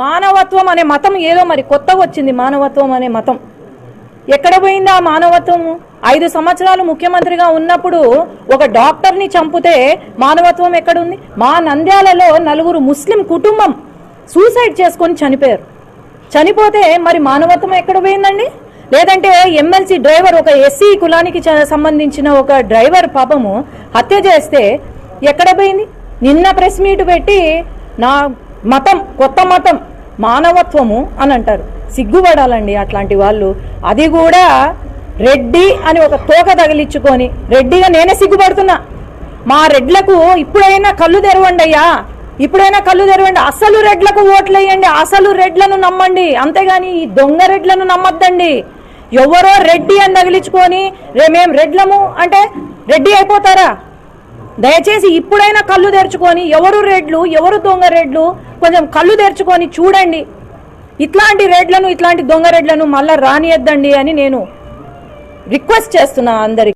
మానవత్వం అనే మతం ఏదో మరి కొత్తగా వచ్చింది మానవత్వం అనే మతం. ఎక్కడ పోయింది ఆ మానవత్వం ఐదు సంవత్సరాలు ముఖ్యమంత్రిగా ఉన్నప్పుడు ఒక డాక్టర్ని చంపితే మానవత్వం ఎక్కడుంది? మా నంద్యాలలో నలుగురు ముస్లిం కుటుంబం సూసైడ్ చేసుకొని చనిపోయారు. చనిపోతే మరి మానవత్వం ఎక్కడ పోయిందండి? లేదంటే ఎమ్మెల్సీ డ్రైవర్ ఒక ఎస్సీ కులానికి సంబంధించిన ఒక డ్రైవర్ పాపము హత్య చేస్తే ఎక్కడ పోయింది? నిన్న ప్రెస్ మీట్ పెట్టి నా మతం కొత్త మతం మానవత్వము అని అంటారు. సిగ్గుపడాలండి అట్లాంటి వాళ్ళు. అది కూడా రెడ్డి అని ఒక తోక తగిలించుకొని రెడ్డిగా నేనే సిగ్గుపడుతున్నా. మా రెడ్లకు ఇప్పుడైనా కళ్ళు తెరవండి అయ్యా. ఇప్పుడైనా కళ్ళు తెరవండి. అసలు రెడ్లకు ఓట్లు వేయండి అసలు రెడ్లను నమ్మండి. అంతేగాని ఈ దొంగ రెడ్లను నమ్మద్దండి. ఎవరో రెడ్డి అని తగిలించుకొని రే మేము రెడ్లము అంటే రెడ్డి అయిపోతారా? దయచేసి ఇప్పుడైనా కళ్ళు తెరుచుకొని ఎవరు రెడ్లు ఎవరు దొంగ రెడ్లు కొంచెం కళ్ళు తెరుచుకొని చూడండి. ఇట్లాంటి రెడ్లను ఇట్లాంటి దొంగ రెడ్లను మళ్ళా రానియద్దండి అని నేను రిక్వెస్ట్ చేస్తున్నా అందరికి.